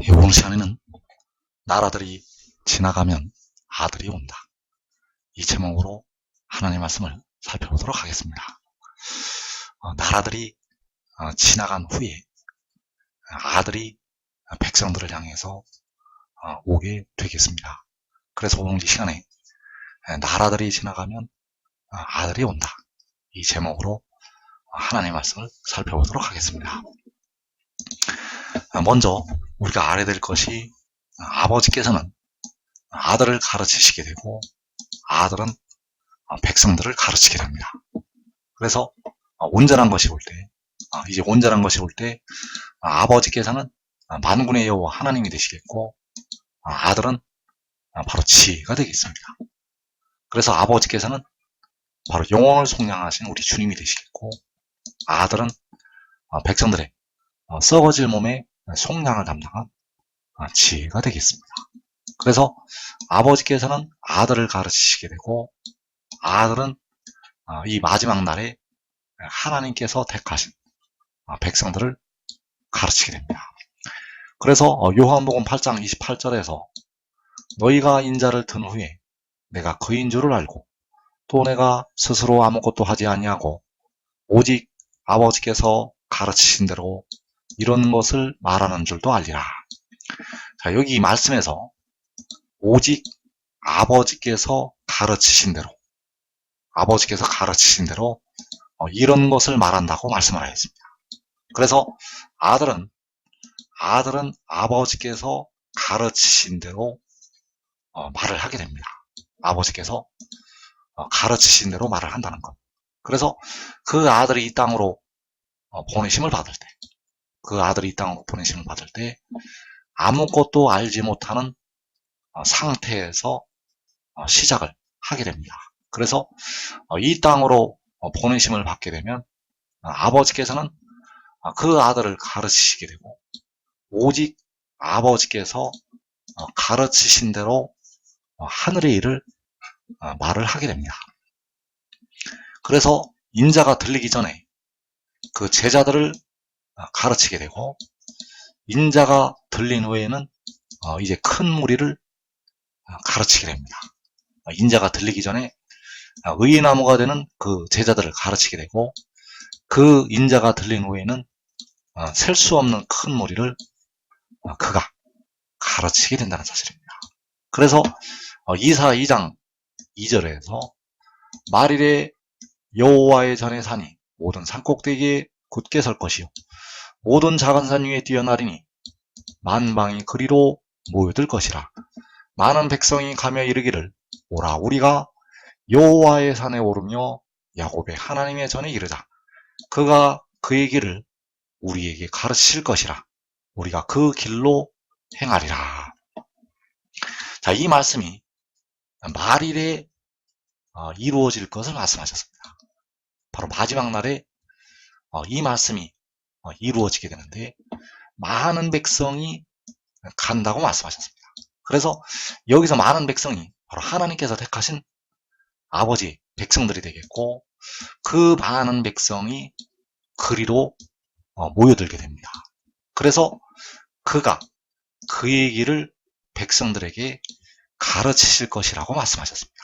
이 오늘 시간에는 나라들이 지나가면 아들이 온다. 이 제목으로 하나님 말씀을 살펴보도록 하겠습니다. 어, 나라들이 어, 지나간 후에 아들이 백성들을 향해서 어, 오게 되겠습니다. 그래서 오늘 이 시간에 에, 나라들이 지나가면 어, 아들이 온다. 이 제목으로 하나님의 말씀을 살펴보도록 하겠습니다. 어, 먼저 우리가 알아야 될 것이 어, 아버지께서는 아들을 가르치시게 되고 아들은 어, 백성들을 가르치게 됩니다. 그래서 어, 온전한 것이 올 때, 어, 이제 온전한 것이 올때 어, 아버지께서는 어, 만군의 여호와 하나님이 되시겠고 어, 아들은 어, 바로 지혜가 되겠습니다. 그래서 아버지께서는 바로 영혼을 속량하신 우리 주님이 되시겠고 아들은 어, 백성들의 어, 썩어질 몸의 속량을 담당한 어, 지혜가 되겠습니다. 그래서 아버지께서는 아들을 가르치시게 되고 아들은 어, 이 마지막 날에 하나님께서 택하신 어, 백성들을 가르치게 됩니다. 그래서 어, 요한복음 8장 28절에서 너희가 인자를 든 후에 내가 그인 줄을 알고 또 내가 스스로 아무것도 하지 아니하고 오직 아버지께서 가르치신 대로 이런 것을 말하는 줄도 알리라. 자, 여기 이 말씀에서 오직 아버지께서 가르치신 대로 아버지께서 가르치신 대로 어, 이런 것을 말한다고 말씀을 하였습니다. 그래서 아들은 아들은 아버지께서 가르치신 대로 어, 말을 하게 됩니다. 아버지께서 어, 가르치신 대로 말을 한다는 것. 그래서 그 아들이 이 땅으로 어, 보내심을 받을 때, 그 아들이 이 땅으로 보내심을 받을 때 아무것도 알지 못하는 어, 상태에서 어, 시작을 하게 됩니다. 그래서 어, 이 땅으로 어, 보내심을 받게 되면 어, 아버지께서는 어, 그 아들을 가르치시게 되고 오직 아버지께서 어, 가르치신 대로 어, 하늘의 일을 어, 말을 하게 됩니다. 그래서 인자가 들리기 전에 그 제자들을 어, 가르치게 되고 인자가 들린 후에는 어, 이제 큰 무리를 어, 가르치게 됩니다. 어, 인자가 들리기 전에 어, 의나무가 되는 그 제자들을 가르치게 되고 그 인자가 들린 후에는 어, 셀수 없는 큰 무리를 어, 그가 가르치게 된다는 사실입니다. 그래서 어, 이사 2장 2절에서 말일에 여호와의 전에 사니 모든 산꼭대기에 굳게 설 것이요 모든 작은 산 위에 뛰어나리니 만방이 그리로 모여들 것이라. 많은 백성이 가며 이르기를 오라 우리가 여호와의 산에 오르며 야곱의 하나님의 전에 이르자. 그가 그의 길을 우리에게 가르칠 것이라. 우리가 그 길로 행하리라. 자 이 말씀이 말일에 어, 이루어질 것을 말씀하셨습니다. 바로 마지막 날에 어, 이 말씀이 어, 이루어지게 되는데 많은 백성이 간다고 말씀하셨습니다. 그래서 여기서 많은 백성이 바로 하나님께서 택하신 아버지 백성들이 되겠고 그 많은 백성이 그리로 어, 모여들게 됩니다. 그래서 그가 그의 길을 백성들에게 가르치실 것이라고 말씀하셨습니다.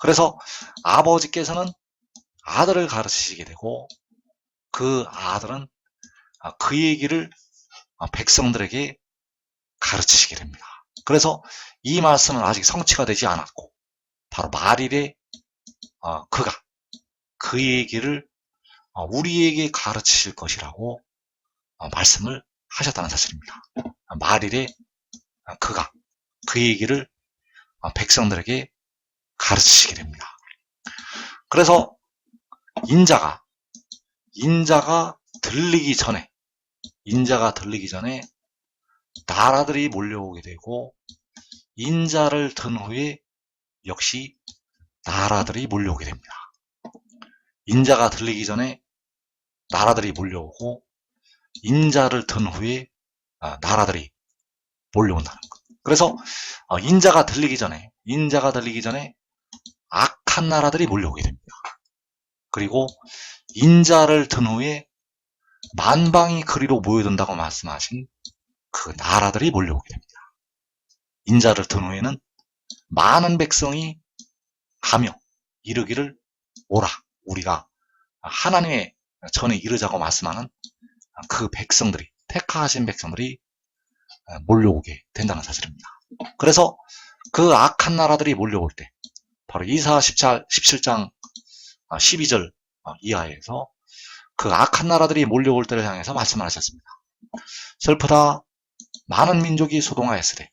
그래서 아버지께서는 아들을 가르치시게 되고 그 아들은 아, 그의 길을 아, 백성들에게 가르치시게 됩니다. 그래서 이 말씀은 아직 성취가 되지 않았고 바로 말일에 어, 그가 길을 어, 우리에게 가르치실 것이라고 어, 말씀을 하셨다는 사실입니다. 말일에 어, 그가 길을 어, 백성들에게 가르치시게 됩니다. 그래서 인자가 인자가 들리기 전에 인자가 들리기 전에 나라들이 몰려오게 되고 인자를 든 후에 역시 나라들이 몰려오게 됩니다. 인자가 들리기 전에 나라들이 몰려오고 인자를 든 후에 아, 나라들이 몰려온다는 것. 그래서 어, 인자가 들리기 전에 인자가 들리기 전에 악한 나라들이 몰려오게 됩니다. 그리고 인자를 든 후에 만방이 그리로 모여든다고 말씀하신 그 나라들이 몰려오게 됩니다. 인자를 든 후에는 많은 백성이 가며 이르기를 오라 우리가 하나님의 전에 이르자고 말씀하는 그 백성들이 택하신 백성들이 몰려오게 된다는 사실입니다. 그래서 그 악한 나라들이 몰려올 때 바로 이사 17장 12절 이하에서 그 악한 나라들이 몰려올 때를 향해서 말씀을 하셨습니다. 슬프다 많은 민족이 소동하였으되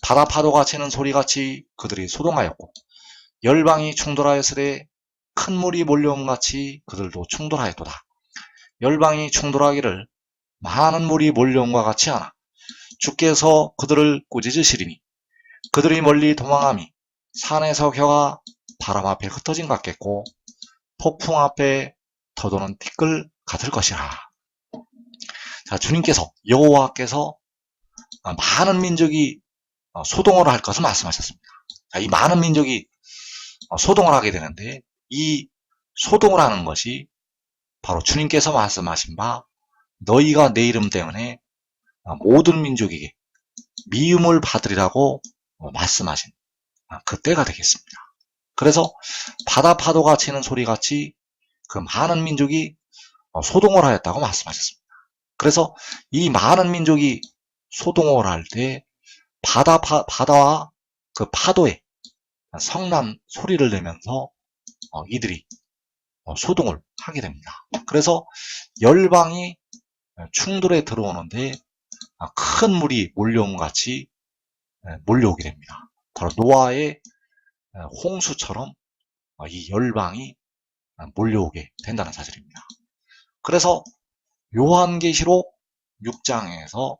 바다 파도가 치는 소리같이 그들이 소동하였고 열방이 충돌하였으되 큰 물이 몰려옴같이 그들도 충돌하였도다. 열방이 충돌하기를 많은 물이 몰려옴과 같이 하나 주께서 그들을 꾸짖으시리니 그들이 멀리 도망함이 산에서 겨가 바람 앞에 흩어진 것 같겠고 폭풍 앞에 터도는 티끌 같을 것이라. 자, 주님께서 여호와께서 많은 민족이 소동을 할 것을 말씀하셨습니다. 자, 이 많은 민족이 소동을 하게 되는데 이 소동을 하는 것이 바로 주님께서 말씀하신 바 너희가 내 이름 때문에 모든 민족에게 미움을 받으리라고 말씀하신 그 때가 되겠습니다. 그래서 바다 파도가 치는 소리 같이 그 많은 민족이 소동을 하였다고 말씀하셨습니다. 그래서 이 많은 민족이 소동을 할 때 바다 파, 바다와 그 파도에 성난 소리를 내면서 어, 이들이 어, 소동을 하게 됩니다. 그래서 열방이 충돌에 들어오는데 아, 큰 물이 몰려온 같이 몰려오게 됩니다. 바로 노아의 홍수처럼 어, 이 열방이 몰려오게 된다는 사실입니다. 그래서 요한계시록 6장에서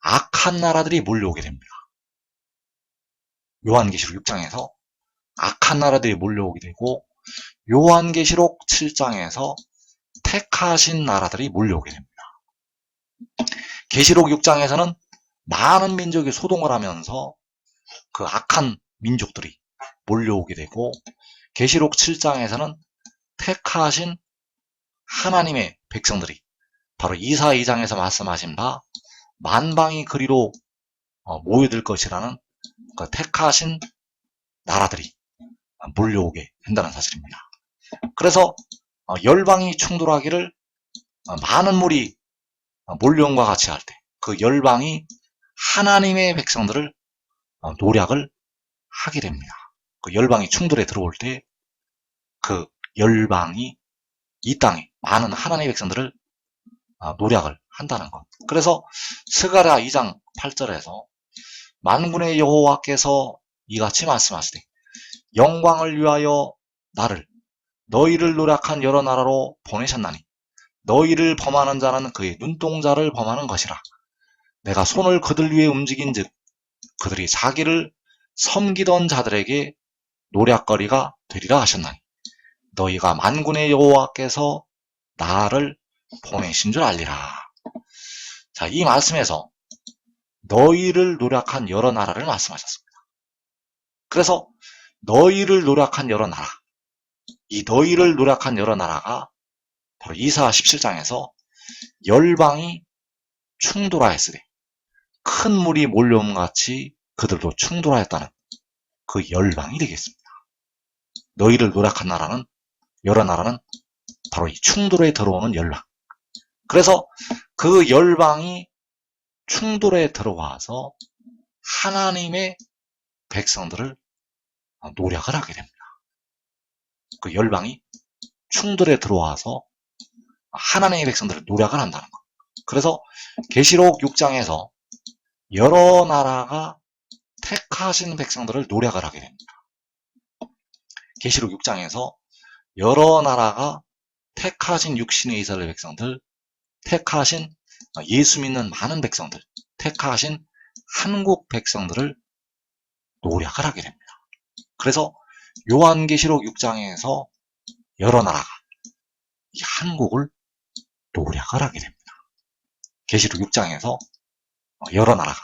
악한 나라들이 몰려오게 됩니다. 요한계시록 6장에서 악한 나라들이 몰려오게 되고 요한계시록 7장에서 택하신 나라들이 몰려오게 됩니다. 계시록 6장에서는 많은 민족이 소동을 하면서 그 악한 민족들이 몰려오게 되고 계시록 7장에서는 택하신 하나님의 백성들이 바로 이사 2장에서 말씀하신 바 만방이 그리로 어, 모여들 것이라는 그 택하신 나라들이 몰려오게 된다는 사실입니다. 그래서 어, 열방이 충돌하기를 어, 많은 물이 몰려온 과 같이 할 때 그 열방이 하나님의 백성들을 노략을 하게 됩니다. 그 열방이 충돌에 들어올 때 그 열방이 이 땅에 많은 하나님의 백성들을 노략을 한다는 것. 그래서 스가랴 2장 8절에서 만군의 여호와께서 이같이 말씀하시되 영광을 위하여 나를 너희를 노력한 여러 나라로 보내셨나니 너희를 범하는 자는 그의 눈동자를 범하는 것이라 내가 손을 그들 위에 움직인즉 그들이 자기를 섬기던 자들에게 노략거리가 되리라 하셨나니 너희가 만군의 여호와께서 나를 보내신 줄 알리라. 자, 이 말씀에서 너희를 노력한 여러 나라를 말씀하셨습니다. 그래서 너희를 노력한 여러 나라, 이 너희를 노력한 여러 나라가 바로 이사 17장에서 열방이 충돌하였으되 큰 물이 몰려옴 같이 그들도 충돌하였다는 그 열방이 되겠습니다. 너희를 노력한 나라는 여러 나라는 바로 이 충돌에 들어오는 열방. 그래서 그 열방이 충돌에 들어와서 하나님의 백성들을 노력을 하게 됩니다. 그 열방이 충돌에 들어와서 하나님의 백성들을 노력을 한다는 것. 그래서 계시록 6장에서 여러 나라가 택하신 백성들을 노력을 하게 됩니다. 계시록 6장에서 여러 나라가 택하신 육신의 이스라엘 백성들, 택하신 예수 믿는 많은 백성들, 택하신 한국 백성들을 노력을 하게 됩니다. 그래서 요한계시록 6장에서 여러 나라가 이 한국을 노력을 하게 됩니다. 계시록 6장에서 여러 나라가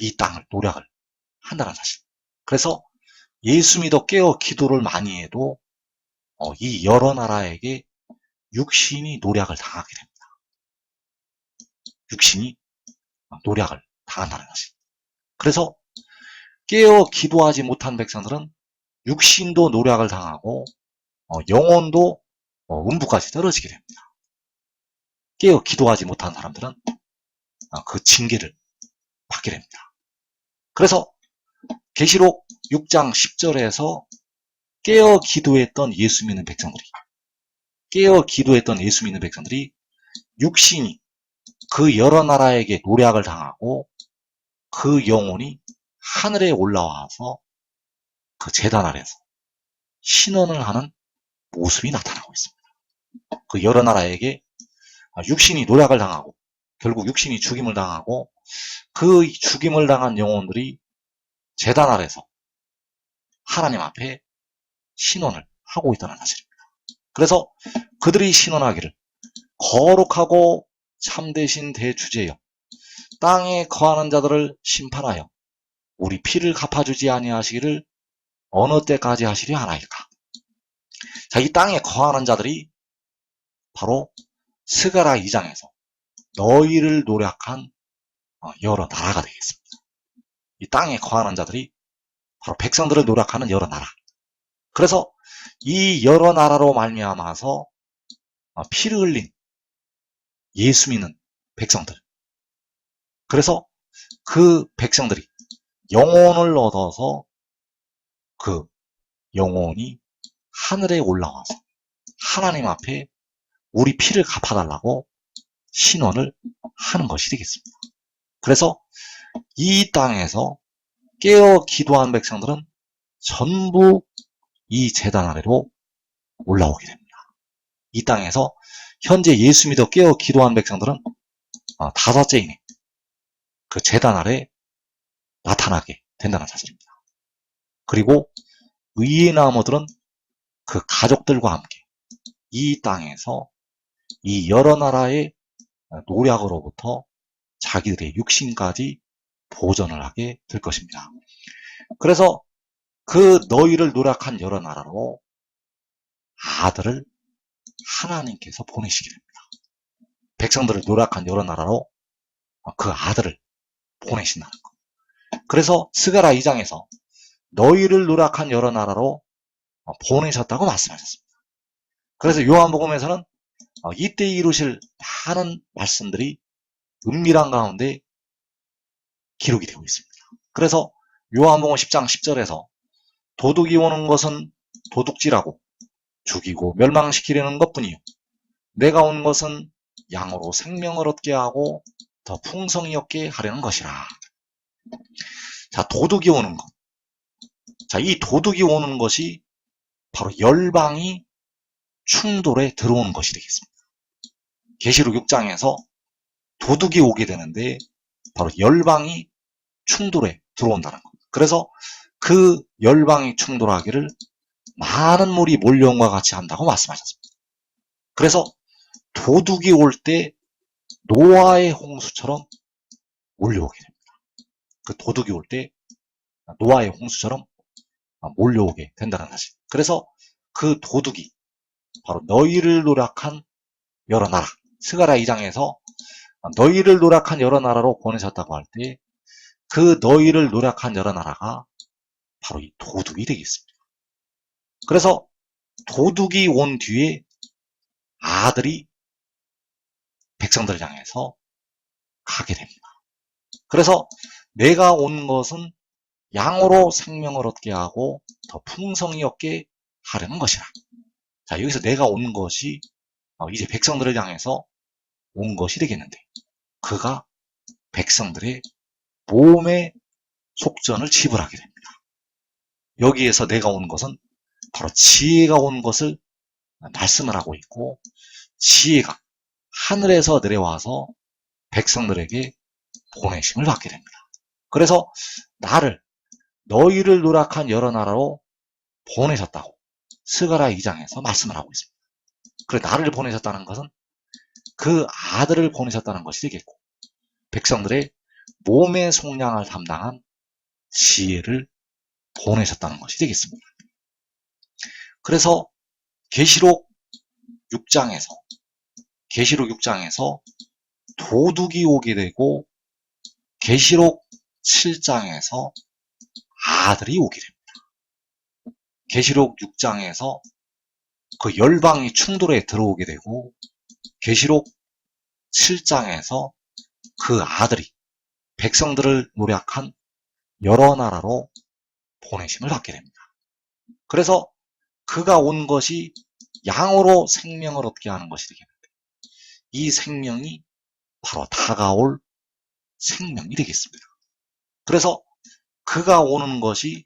이 땅을 노력을 한다는 사실. 그래서 예수 믿어 깨어 기도를 많이 해도 이 여러 나라에게 육신이 노력을 당하게 됩니다. 육신이 노략을 당한다는 것입니다. 그래서 깨어 기도하지 못한 백성들은 육신도 노략을 당하고 어, 영혼도 어, 음부까지 떨어지게 됩니다. 깨어 기도하지 못한 사람들은 어, 그 징계를 받게 됩니다. 그래서 계시록 6장 10절에서 깨어 기도했던 예수 믿는 백성들이 깨어 기도했던 예수 믿는 백성들이 육신이 그 여러 나라에게 노략을 당하고 그 영혼이 하늘에 올라와서 그 재단 아래서 신원을 하는 모습이 나타나고 있습니다. 그 여러 나라에게 육신이 노략을 당하고 결국 육신이 죽임을 당하고 그 죽임을 당한 영혼들이 재단 아래서 하나님 앞에 신원을 하고 있다는 사실입니다. 그래서 그들이 신원하기를 거룩하고 참되신 대주제여 땅에 거하는 자들을 심판하여 우리 피를 갚아주지 아니하시기를 어느 때까지 하시려 하나이까. 자, 이 땅에 거하는 자들이 바로 스가라 2장에서 너희를 노력한 어, 여러 나라가 되겠습니다. 이 땅에 거하는 자들이 바로 백성들을 노력하는 여러 나라. 그래서 이 여러 나라로 말미암아서 어, 피를 흘린 예수 믿는 백성들. 그래서 그 백성들이 영혼을 얻어서 그 영혼이 하늘에 올라와서 하나님 앞에 우리 피를 갚아달라고 신원을 하는 것이 되겠습니다. 그래서 이 땅에서 깨어 기도한 백성들은 전부 이 재단 아래로 올라오게 됩니다. 이 땅에서 현재 예수 믿어 깨어 기도한 백성들은 어, 다섯째이네 그 재단 아래 나타나게 된다는 사실입니다. 그리고 의의 나무들은 그 가족들과 함께 이 땅에서 이 여러 나라의 노략으로부터 자기들의 육신까지 보전을 하게 될 것입니다. 그래서 그 너희를 노력한 여러 나라로 아들을 하나님께서 보내시게 됩니다. 백성들을 노력한 여러 나라로 그 아들을 보내신다는 것. 그래서 스가라 2장에서 너희를 노력한 여러 나라로 보내셨다고 말씀하셨습니다. 그래서 요한복음에서는 어, 이때 이루실 많은 말씀들이 은밀한 가운데 기록이 되고 있습니다. 그래서 요한복음 10장 10절에서 도둑이 오는 것은 도둑질하고 죽이고 멸망시키려는 것뿐이요. 내가 온 것은 양으로 생명을 얻게 하고 더 풍성히 얻게 하려는 것이라. 자, 도둑이 오는 것. 자, 이 도둑이 오는 것이 바로 열방이 충돌에 들어오는 것이 되겠습니다. 계시록 6장에서 도둑이 오게 되는데 바로 열방이 충돌에 들어온다는 것. 그래서 그 열방이 충돌하기를 많은 물이 몰려온 것 같이 한다고 말씀하셨습니다. 그래서 도둑이 올 때 노아의 홍수처럼 몰려오게 됩니다. 그 도둑이 올 때 노아의 홍수처럼 몰려오게 된다는 사실. 그래서 그 도둑이 바로 너희를 노력한 여러 나라. 스가라 2장에서 너희를 노력한 여러 나라로 보내셨다고 할 때 그 너희를 노력한 여러 나라가 바로 이 도둑이 되겠습니다. 그래서 도둑이 온 뒤에 아들이 백성들을 향해서 가게 됩니다. 그래서 내가 온 것은 양으로 생명을 얻게 하고 더 풍성히 얻게 하려는 것이라. 자, 여기서 내가 온 것이 어, 이제 백성들을 향해서 온 것이 되겠는데 그가 백성들의 몸의 속전을 지불하게 됩니다. 여기에서 내가 온 것은 바로 지혜가 온 것을 말씀을 하고 있고 지혜가 하늘에서 내려와서 백성들에게 보내심을 받게 됩니다. 그래서 나를 너희를 노력한 여러 나라로 보내셨다고 스가라 2장에서 말씀을 하고 있습니다. 그래 나를 보내셨다는 것은 그 아들을 보내셨다는 것이 되겠고 백성들의 몸의 속량을 담당한 지혜를 보내셨다는 것이 되겠습니다. 그래서 계시록 6장에서 계시록 6장에서 도둑이 오게 되고 계시록 7장에서 아들이 오게 됩니다. 계시록 6장에서 그 열방이 충돌에 들어오게 되고 계시록 7장에서 그 아들이 백성들을 노력한 여러 나라로 보내심을 받게 됩니다. 그래서 그가 온 것이 양으로 생명을 얻게 하는 것이 되겠는데 이 생명이 바로 다가올 생명이 되겠습니다. 그래서 그가 오는 것이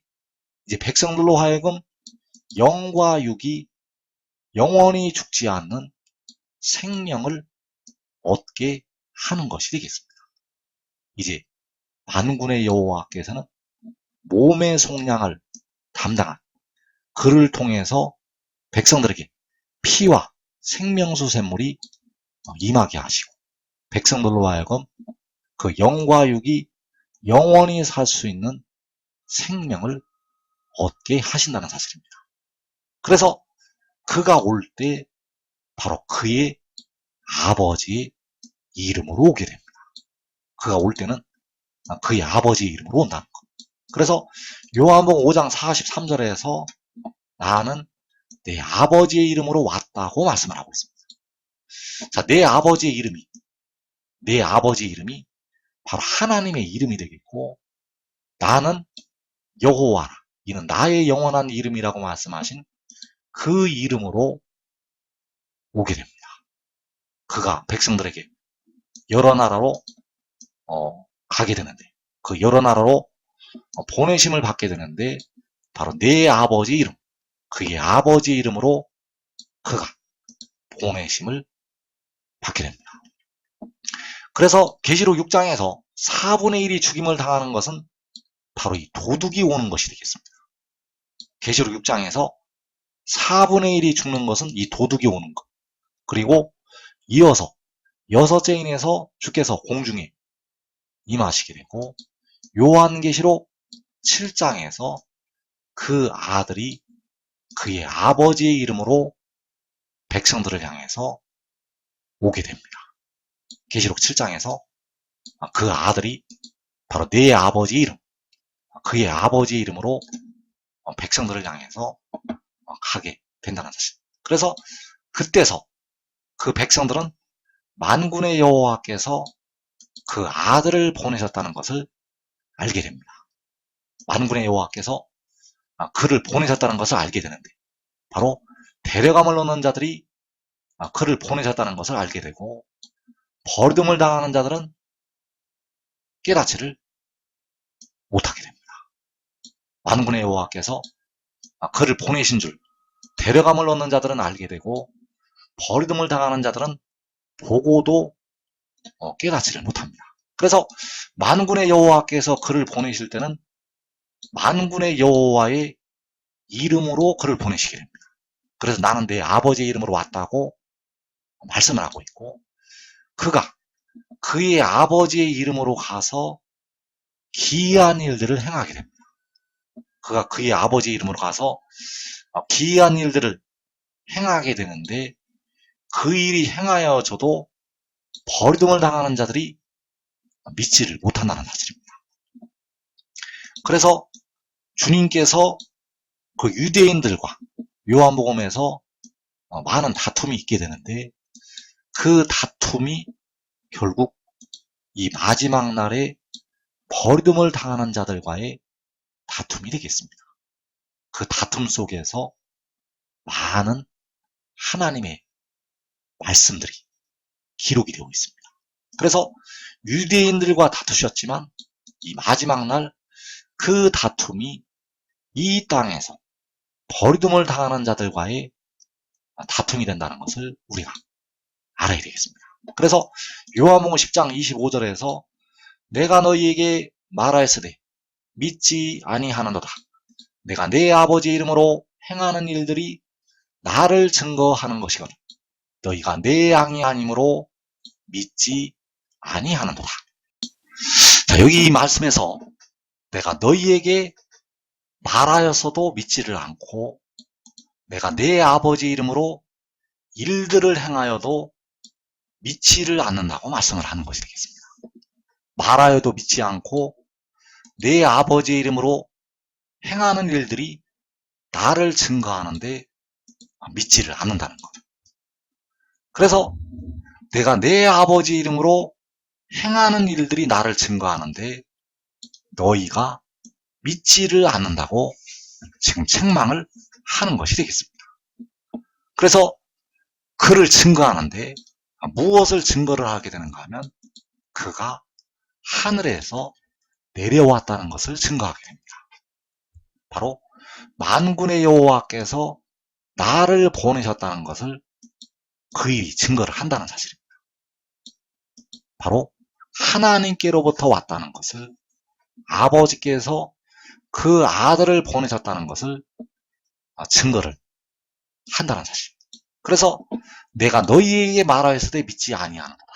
이제 백성들로 하여금 영과 육이 영원히 죽지 않는 생명을 얻게 하는 것이 되겠습니다. 이제 만군의 여호와께서는 몸의 속량을 담당한 그를 통해서 백성들에게 피와 생명수 샘물이 임하게 하시고 백성들로 하여금 그 영과 육이 영원히 살 수 있는 생명을 얻게 하신다는 사실입니다. 그래서 그가 올 때 바로 그의 아버지의 이름으로 오게 됩니다. 그가 올 때는 그의 아버지의 이름으로 온다는 것. 그래서 요한복음 5장 43절에서 나는 내 아버지의 이름으로 왔다고 말씀을 하고 있습니다. 자, 내 아버지의 이름이 내 아버지의 이름이 바로 하나님의 이름이 되겠고 나는 여호와라. 이는 나의 영원한 이름이라고 말씀하신 그 이름으로 오게 됩니다. 그가 백성들에게 여러 나라로 어, 가게 되는데 그 여러 나라로 어, 보내심을 받게 되는데 바로 내 아버지 이름 그의 아버지 이름으로 그가 보내심을 받게 됩니다. 그래서 계시록 6장에서 4분의 1이 죽임을 당하는 것은 바로 이 도둑이 오는 것이 되겠습니다. 계시록 6장에서 4분의 1이 죽는 것은 이 도둑이 오는 것. 그리고 이어서 여섯째 인에서 주께서 공중에 임하시게 되고 요한계시록 7장에서 그 아들이 그의 아버지의 이름으로 백성들을 향해서 오게 됩니다. 계시록 7장에서 그 아들이 바로 내 아버지 이름, 그의 아버지 이름으로 백성들을 향해서 가게 된다는 사실. 그래서 그때서 그 백성들은 만군의 여호와께서 그 아들을 보내셨다는 것을 알게 됩니다. 만군의 여호와께서 그를 보내셨다는 것을 알게 되는데 바로 데려감을 놓는 자들이 그를 보내셨다는 것을 알게 되고 버림을 당하는 자들은 깨닫지를 못하게 됩니다. 만군의 여호와께서 그를 보내신 줄 데려감을 놓는 자들은 알게 되고 버림을 당하는 자들은 보고도 어, 깨닫지를 못합니다. 그래서 만군의 여호와께서 그를 보내실 때는 만군의 여호와의 이름으로 그를 보내시게 됩니다. 그래서 나는 내 아버지의 이름으로 왔다고 말씀을 하고 있고 그가 그의 아버지의 이름으로 가서 기이한 일들을 행하게 됩니다. 그가 그의 아버지의 이름으로 가서 기이한 일들을 행하게 되는데 그 일이 행하여져도 버림을 당하는 자들이 믿지를 못한다는 사실입니다. 그래서 주님께서 그 유대인들과 요한복음에서 많은 다툼이 있게 되는데 그 다툼이 결국 이 마지막 날에 버림을 당하는 자들과의 다툼이 되겠습니다. 그 다툼 속에서 많은 하나님의 말씀들이 기록이 되고 있습니다. 그래서 유대인들과 다투셨지만 이 마지막 날 그 다툼이 이 땅에서 버림을 당하는 자들과의 다툼이 된다는 것을 우리가 알아야 되겠습니다. 그래서 요한복음 10장 25절에서 내가 너희에게 말하였으되 믿지 아니하는도다. 내가 내 아버지 이름으로 행하는 일들이 나를 증거하는 것이거니 너희가 내 양이 아니므로 믿지 아니하는도다. 자, 여기 이 말씀에서 내가 너희에게 말하여서도 믿지를 않고 내가 내 아버지 이름으로 일들을 행하여도 믿지를 않는다고 말씀을 하는 것이 되겠습니다. 말하여도 믿지 않고 내 아버지의 이름으로 행하는 일들이 나를 증거하는데 믿지를 않는다는 거죠. 그래서 내가 내 아버지 이름으로 행하는 일들이 나를 증거하는데 너희가 믿지를 않는다고 지금 책망을 하는 것이 되겠습니다. 그래서 그를 증거하는데 무엇을 증거를 하게 되는가 하면 그가 하늘에서 내려왔다는 것을 증거하게 됩니다. 바로 만군의 여호와께서 나를 보내셨다는 것을 그 일이 증거를 한다는 사실입니다. 바로 하나님께로부터 왔다는 것을 아버지께서 그 아들을 보내셨다는 것을 증거를 한다는 사실. 그래서 내가 너희에게 말하였을 때 믿지 아니하는도다.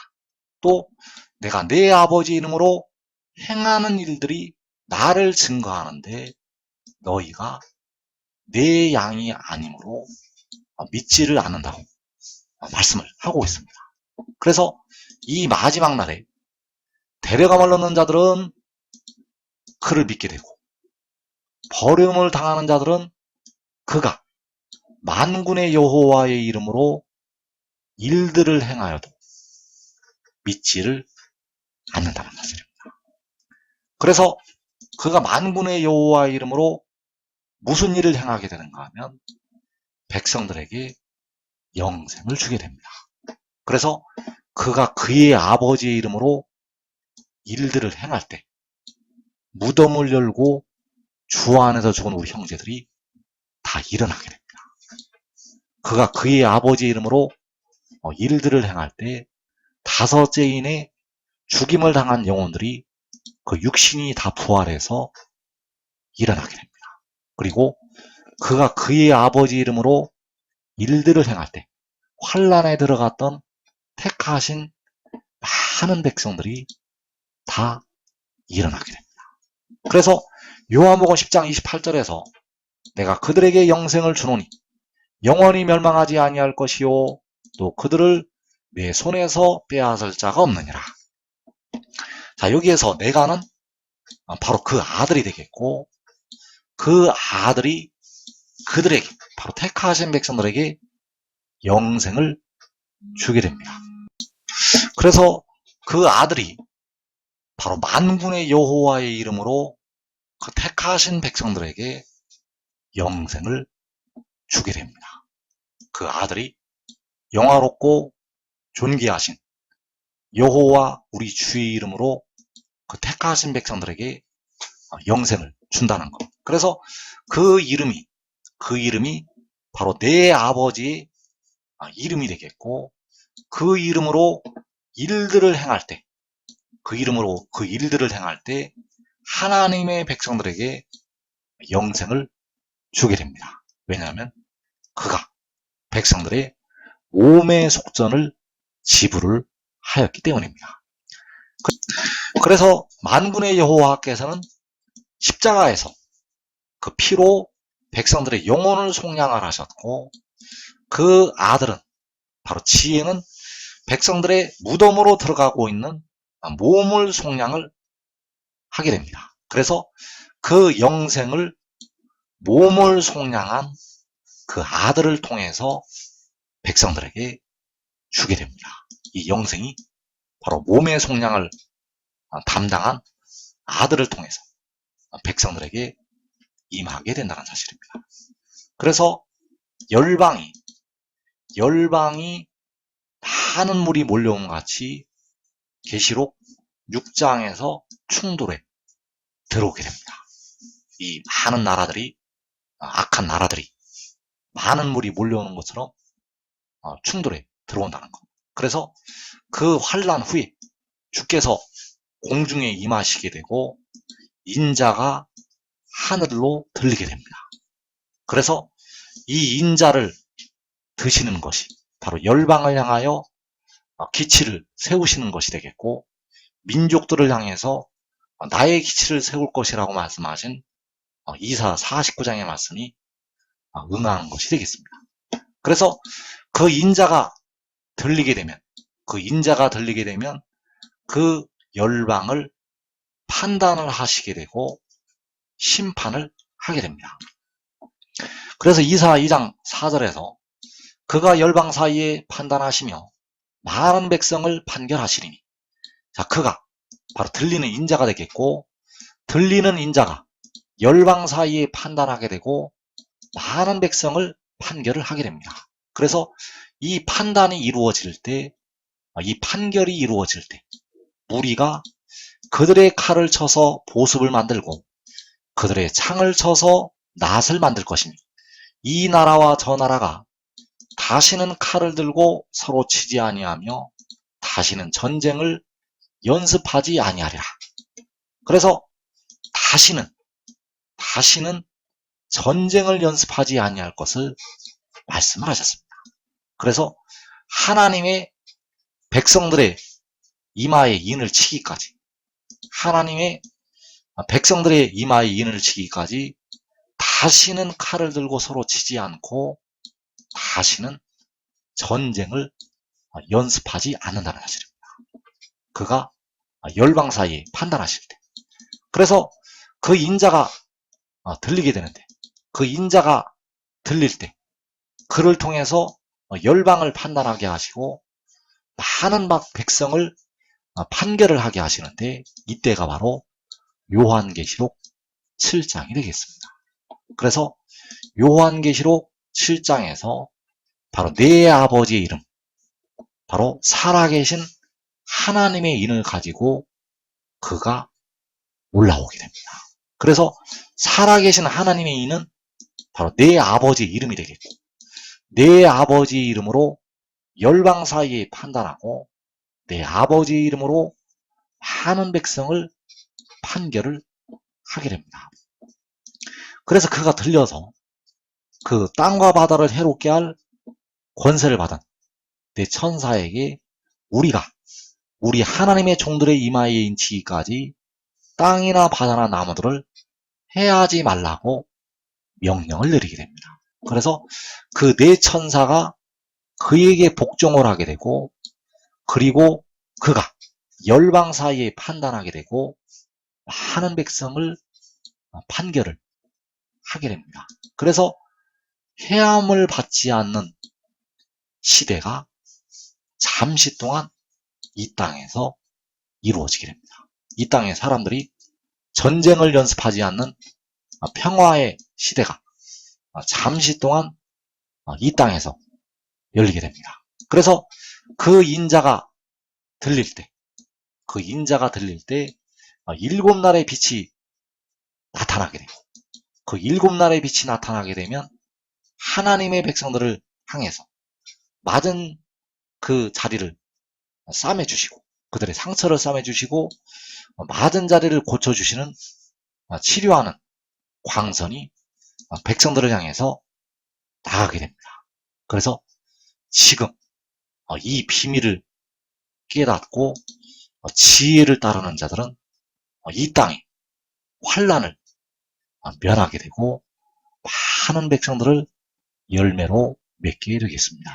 또 내가 내 아버지 이름으로 행하는 일들이 나를 증거하는데 너희가 내 양이 아니므로 믿지를 않는다고 말씀을 하고 있습니다. 그래서 이 마지막 날에 데려감을 넣는 자들은 그를 믿게 되고 버림을 당하는 자들은 그가 만군의 여호와의 이름으로 일들을 행하여도 믿지를 않는다는 사실입니다. 그래서 그가 만군의 여호와의 이름으로 무슨 일을 행하게 되는가 하면 백성들에게 영생을 주게 됩니다. 그래서 그가 그의 아버지의 이름으로 일들을 행할 때 무덤을 열고 주 안에서 죽은 우리 형제들이 다 일어나게 됩니다. 그가 그의 아버지의 이름으로 어, 일들을 행할 때 다섯째인의 죽임을 당한 영혼들이 그 육신이 다 부활해서 일어나게 됩니다. 그리고 그가 그의 아버지 이름으로 일들을 행할 때 환란에 들어갔던 택하신 많은 백성들이 다 일어나게 됩니다. 그래서 요한복음 10장 28절에서 내가 그들에게 영생을 주노니 영원히 멸망하지 아니할 것이요 또 그들을 내 손에서 빼앗을 자가 없느니라. 자 여기에서 내가는 바로 그 아들이 되겠고 그 아들이 그들에게 바로 택하신 백성들에게 영생을 주게 됩니다. 그래서 그 아들이 바로 만군의 여호와의 이름으로 그 택하신 백성들에게 영생을 주게 됩니다. 그 아들이 영화롭고 존귀하신 여호와 우리 주의 이름으로 그 택하신 백성들에게 영생을 준다는 것. 그래서 그 이름이 그 이름이 바로 내 아버지의 이름이 되겠고 그 이름으로 일들을 행할 때 그 이름으로 그 일들을 행할 때 하나님의 백성들에게 영생을 주게 됩니다. 왜냐하면 그가 백성들의 몸의 속전을 지불을 하였기 때문입니다. 그래서 만군의 여호와께서는 십자가에서 그 피로 백성들의 영혼을 속량을 하셨고 그 아들은 바로 지혜는 백성들의 무덤으로 들어가고 있는 몸을 속량을 하게 됩니다. 그래서 그 영생을 몸을 속량한 그 아들을 통해서 백성들에게 주게 됩니다. 이 영생이 바로 몸의 속량을 담당한 아들을 통해서 백성들에게 임하게 된다는 사실입니다. 그래서 열방이 열방이 많은 물이 몰려온 같이 계시록 6장에서 충돌에 들어오게 됩니다. 이 많은 나라들이 악한 나라들이 많은 물이 몰려오는 것처럼 어, 충돌에 들어온다는 것. 그래서 그 환란 후에 주께서 공중에 임하시게 되고 인자가 하늘로 들리게 됩니다. 그래서 이 인자를 드시는 것이 바로 열방을 향하여 기치를 세우시는 것이 되겠고 민족들을 향해서 나의 기치를 세울 것이라고 말씀하신 이사 49장의 말씀이 응하는 것이 되겠습니다. 그래서 그 인자가 들리게 되면 그 인자가 들리게 되면 그 열방을 판단을 하시게 되고 심판을 하게 됩니다. 그래서 이사 2장 4절에서 그가 열방 사이에 판단하시며 많은 백성을 판결하시리니 자 그가 바로 들리는 인자가 되겠고 들리는 인자가 열방 사이에 판단하게 되고 많은 백성을 판결을 하게 됩니다. 그래서 이 판단이 이루어질 때, 이 판결이 이루어질 때, 무리가 그들의 칼을 쳐서 보습을 만들고 그들의 창을 쳐서 낫을 만들 것이니 이 나라와 저 나라가 다시는 칼을 들고 서로 치지 아니하며 다시는 전쟁을 연습하지 아니하리라. 그래서 다시는 다시는 전쟁을 연습하지 아니할 것을 말씀을 하셨습니다. 그래서 하나님의 백성들의 이마에 인을 치기까지 하나님의 백성들의 이마에 인을 치기까지 다시는 칼을 들고 서로 치지 않고 다시는 전쟁을 연습하지 않는다는 사실입니다. 그가 열방 사이에 판단하실 때. 그래서 그 인자가 들리게 되는데 그 인자가 들릴 때 그를 통해서 열방을 판단하게 하시고 많은 막 백성을 판결을 하게 하시는데 이때가 바로 요한계시록 7장이 되겠습니다. 그래서 요한계시록 7장에서 바로 내 아버지의 이름, 바로 살아계신 하나님의 인을 가지고 그가 올라오게 됩니다. 그래서 살아계신 하나님의 인은 바로 내 아버지의 이름이 되겠고 내 아버지의 이름으로 열방 사이에 판단하고 내 아버지의 이름으로 많은 백성을 판결을 하게 됩니다. 그래서 그가 들려서 그 땅과 바다를 해롭게 할 권세를 받은 내 천사에게 우리가 우리 하나님의 종들의 이마에 인치기까지 땅이나 바다나 나무들을 해하지 말라고 명령을 내리게 됩니다. 그래서 그 네 천사가 그에게 복종을 하게 되고 그리고 그가 열방 사이에 판단하게 되고 많은 백성을 판결을 하게 됩니다. 그래서 해함을 받지 않는 시대가 잠시 동안 이 땅에서 이루어지게 됩니다. 이 땅의 사람들이 전쟁을 연습하지 않는 평화의 시대가 잠시 동안 이 땅에서 열리게 됩니다. 그래서 그 인자가 들릴 때, 그 인자가 들릴 때 일곱 날의 빛이 나타나게 되고 그 일곱 날의 빛이 나타나게 되면 하나님의 백성들을 향해서 맞은 그 자리를 싸매 주시고 그들의 상처를 싸매 주시고 맞은 자리를 고쳐 주시는 치료하는 광선이 백성들을 향해서 나가게 됩니다. 그래서 지금 이 비밀을 깨닫고 지혜를 따르는 자들은 이 땅에 환란을 면하게 되고 많은 백성들을 열매로 맺게 되겠습니다.